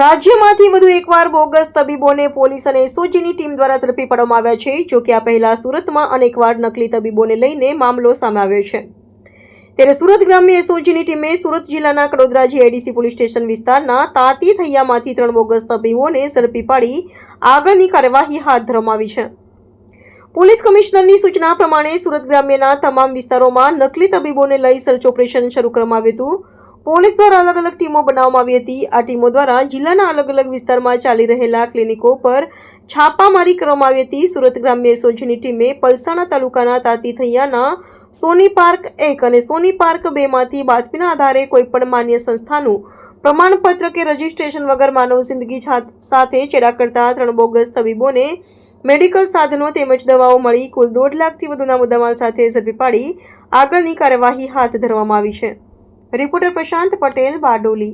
રાજ્યમાંથી વધુ એકવાર બોગસ તબીબોને પોલીસ અને એસઓજીની ટીમ દ્વારા ઝડપી પાડવામાં આવ્યા છે, જો કે આ પહેલા સુરતમાં અનેકવાર નકલી તબીબોને લઈને મામલો સામે આવ્યો છે. ત્યારે સુરત ગ્રામ્ય એસઓજીની ટીમે સુરત જિલ્લાના કડોદરા જીઆઈડીસી પોલીસ સ્ટેશન વિસ્તારના તાતી થૈયામાંથી ત્રણ બોગસ તબીબોને ઝડપી પાડી આગળની કાર્યવાહી હાથ ધરવામાં છે. પોલીસ કમિશનરની સૂચના પ્રમાણે સુરત ગ્રામ્યના તમામ વિસ્તારોમાં નકલી તબીબોને લઈ સર્ચ ઓપરેશન શરૂ કરવામાં આવ્યું હતું. પોલીસ દ્વારા અલગ અલગ ટીમો બનાવવામાં આવી હતી. આ ટીમો દ્વારા જિલ્લાના અલગ અલગ વિસ્તારમાં ચાલી રહેલા ક્લિનિકો પર છાપામારી કરવામાં આવી હતી. સુરત ગ્રામ્ય એસઓજીની ટીમે પલસાણા તાલુકાના તાતી થૈયાના સોની પાર્ક એક અને સોની પાર્ક બેમાંથી બાતમીના આધારે કોઈપણ માન્ય સંસ્થાનું પ્રમાણપત્ર કે રજિસ્ટ્રેશન વગર માનવ જિંદગી સાથે ચેડા કરતા ત્રણ બોગસ તબીબોને મેડિકલ સાધનો તેમજ દવાઓ મળી કુલ દોઢ લાખથી વધુના મુદ્દામાલ સાથે ઝડપી પાડી આગળની કાર્યવાહી હાથ ધરવામાં આવી છે. રિપોર્ટર પ્રશાંત પટેલ બારડોલી